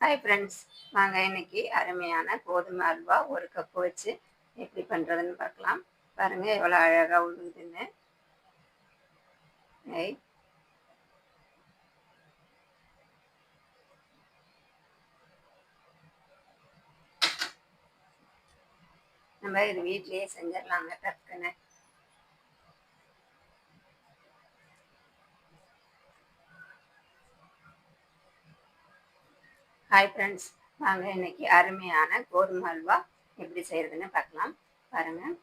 Hi friends வாங்க இன்னைக்கு அருமையான கோதுமை அல்வா ஒரு கப்பு வச்சு எப்படி பண்ணுறதுன்னு பார்க்கலாம். பாருங்கள் எவ்வளோ அழகாக உழுகுதுன்னு ஐ நம்ம இது வீட்லேயே செஞ்சிடலாங்க டக்குன்னு. ஹாய் ஃப்ரெண்ட்ஸ் வாங்க இன்னைக்கு அருமையான கோதுமை அல்வா எப்படி செய்கிறதுன்னு பார்க்கலாம். பாருங்கள்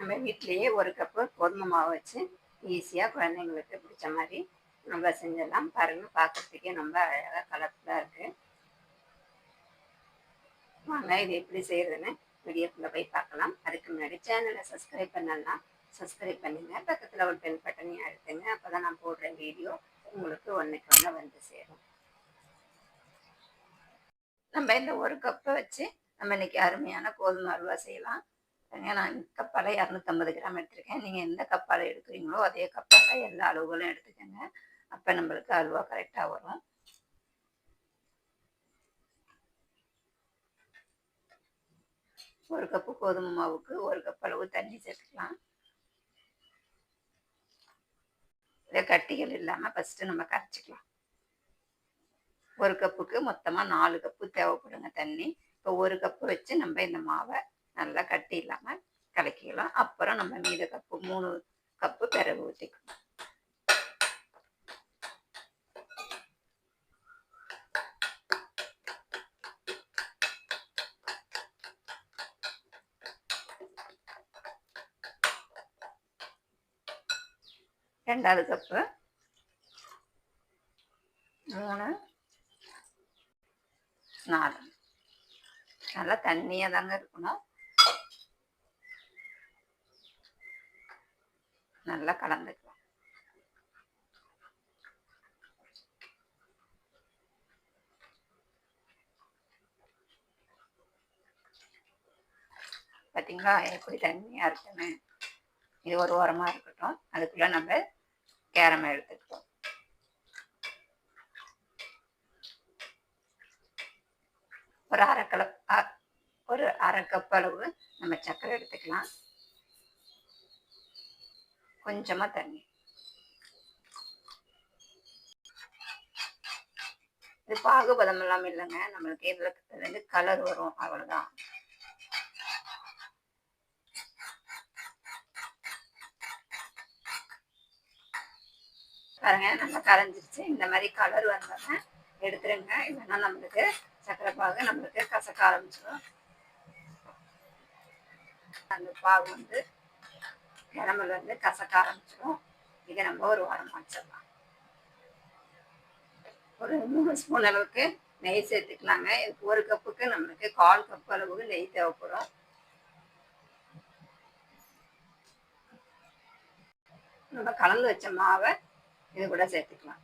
நம்ம வீட்லேயே ஒரு கப்பு கோதுமை மாவு வச்சு ஈஸியாக குழந்தைங்களுக்கு பிடிச்ச மாதிரி நம்ம செஞ்சிடலாம் பாருங்கள் பார்க்குறதுக்கே ரொம்ப அழகாக கலர்ஃபுல்லாக இருக்குது வாங்க இது எப்படி செய்கிறதுன்னு வீடியோக்குள்ளே போய் பார்க்கலாம். அதுக்கு முன்னாடி சேனலை சப்ஸ்கிரைப் பண்ணலாம் சப்ஸ்கிரைப் பண்ணுங்கள் பக்கத்தில் ஒரு பெல் பட்டனையும் அழுத்துங்க. அப்போ தான் நான் போடுற வீடியோ உங்களுக்கு ஒன்றுக்கு ஒன்று வந்து சேரும். நம்ம இந்த ஒரு கப்பை வச்சு நம்ம இன்னைக்கு அருமையான கோதுமை அல்வா செய்யலாம். நான் கப்பால் இரநூத்தம்பது கிராம் எடுத்திருக்கேன். நீங்கள் எந்த கப்பால் எடுக்கிறீங்களோ அதே கப்பால் எல்லா அளவுகளும் எடுத்துக்கோங்க. அப்போ நம்மளுக்கு அல்வா கரெக்டாக வரும். ஒரு கப்பு கோதுமை மாவுக்கு ஒரு கப் அளவு தண்ணி சேர்த்துக்கலாம். இதை கட்டிகள் இல்லாமல் ஃபஸ்ட்டு நம்ம கரைச்சிக்கலாம். ஒரு கப்புக்கு மொத்தமாக நாலு கப்பு தேவைப்படுங்க தண்ணி. இப்போ ஒரு கப்பு வச்சு நம்ம இந்த மாவை நல்லா கட்டி இல்லாமல் கலக்கிக்கலாம் அப்புறம் நம்ம மீத கப்பு மூணு கப்பு பிறகு ஊற்றிக்கணும் ரெண்டாவது கப்பு. மூணு நாலு நல்லா தண்ணியாக தாங்க இருக்கணும். நல்லா கலந்துக்கலாம். பார்த்தீங்களா எப்படி தண்ணியாக இருக்குன்னு. இது ஒரு ஓரமாக இருக்கட்டும். அதுக்குள்ளே நம்ம கேரமா எடுத்துக்கிட்டோம் ஒரு அரை கல ஒரு அரை கப் அளவு நம்ம சர்க்கரை எடுத்துக்கலாம். கொஞ்சமாக தண்ணி. இது பாகுபதம் எல்லாம் இல்லைங்க. நம்மளுக்கு இதில் வந்து கலர் வரும். அவ்வளோதான் பாருங்க நம்ம கரைஞ்சிருச்சு. இந்த மாதிரி கலர் வந்தோன்னே எடுத்துருங்க. இல்லைன்னா நம்மளுக்கு சக்கரை பாகு நம்மளுக்கு கசக்க ஆரம்பிச்சிடும் அந்த பாகு வந்து கிளம்புல வந்து கசக்க ஆரம்பிச்சிடும் இதை நம்ம ஒரு வாரம் வச்சிடலாம். ஒரு மூணு ஸ்பூன் அளவுக்கு நெய் சேர்த்துக்கலாங்க. ஒரு கப்புக்கு நம்மளுக்கு கால் கப் அளவுக்கு நெய் தேவைப்படும். நம்ம கலந்து வச்ச மாவை இது கூட சேர்த்துக்கலாம்.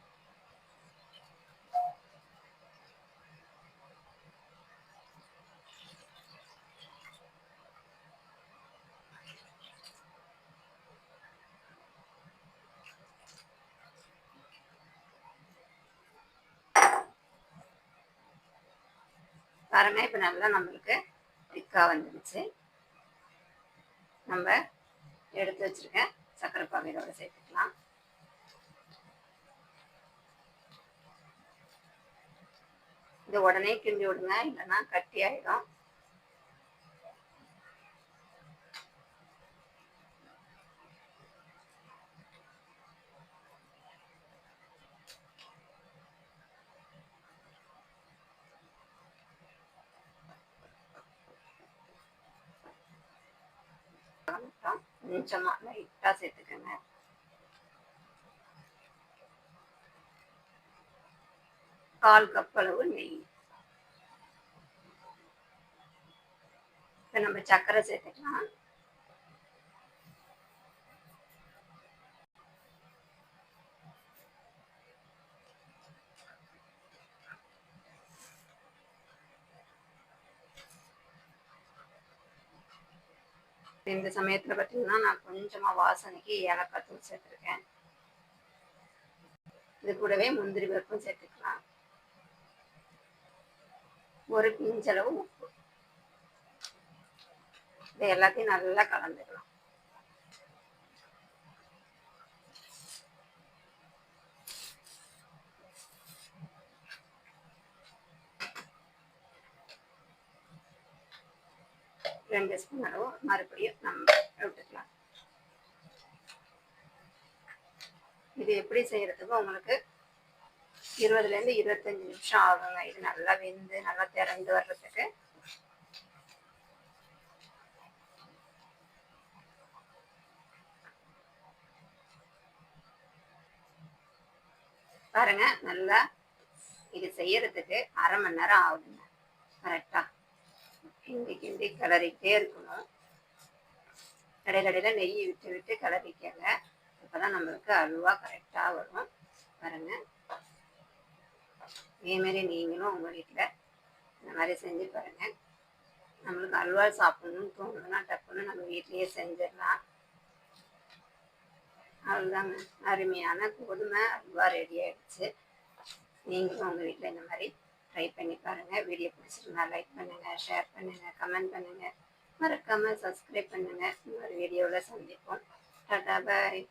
பாருங்க இப்போ நல்லா நம்மளுக்கு திக்காக வந்துடுச்சு நம்ம எடுத்து வச்சிருக்கேன் சர்க்கரை பாகையோட சேர்த்துக்கலாம். இது உடனே கிண்டி விடுங்க இல்லைன்னா கட்டி ஆயிடும். கொஞ்சமா லைட்டா சேர்த்துக்கோங்க கால் கப் அளவு நெய் இப்போ நம்ம சர்க்கரை சேர்த்துக்கலாம் இந்த சமயத்தில் பார்த்தீங்கன்னா நான் கொஞ்சமாக வாசனைக்கு ஏலக்காய் தூள் சேர்த்துருக்கேன். இது கூடவே முந்திரி பருப்பும் சேர்த்துக்கலாம். ஒரு பிஞ்சளவு உப்பு. இது எல்லாத்தையும் நல்லா கலந்துக்கலாம். ரெண்டு ஸ்பூன் அளவு மறுபடியும் நம்ம விட்டுக்கலாம் இது எப்படி செய்யறதுக்கு உங்களுக்கு இருபதுலேருந்து இருபத்தஞ்சு நிமிஷம் ஆகுங்க. இது நல்லா வெந்து நல்லா திறந்து வர்றதுக்கு. பாருங்க நல்லா இது செய்யறதுக்கு அரை மணி நேரம் ஆகுதுங்க கரெக்டா கிண்டி கிண்டி கிளறிக்கிட்டே இருக்கணும். இடையில கடையில் நெய் விட்டு விட்டு கிளறிக்கங்க அப்போதான் நம்மளுக்கு அல்வா கரெக்டாக வரும். பாருங்க. இதேமாரி நீங்களும் உங்கள் வீட்டில் இந்த மாதிரி செஞ்சு பாருங்க. நம்மளுக்கு அல்வா சாப்பிடணும்னு தோணுதுன்னா டப்புன்னு நம்ம வீட்லேயே செஞ்சிடலாம். அவ்வளோதாங்க அருமையான கோதுமை அல்வா ரெடி ஆயிடுச்சு. நீங்களும் உங்கள் வீட்டில் இந்த மாதிரி ட்ரை பண்ணி பாருங்கள் வீடியோ பிடிச்சிருந்தா லைக் பண்ணுங்கள் ஷேர் பண்ணுங்கள் கமெண்ட் பண்ணுங்கள் மறக்காமல் சப்ஸ்கிரைப் பண்ணுங்கள் இன்னொரு வீடியோவில் சந்திப்போம். டாடா பாய்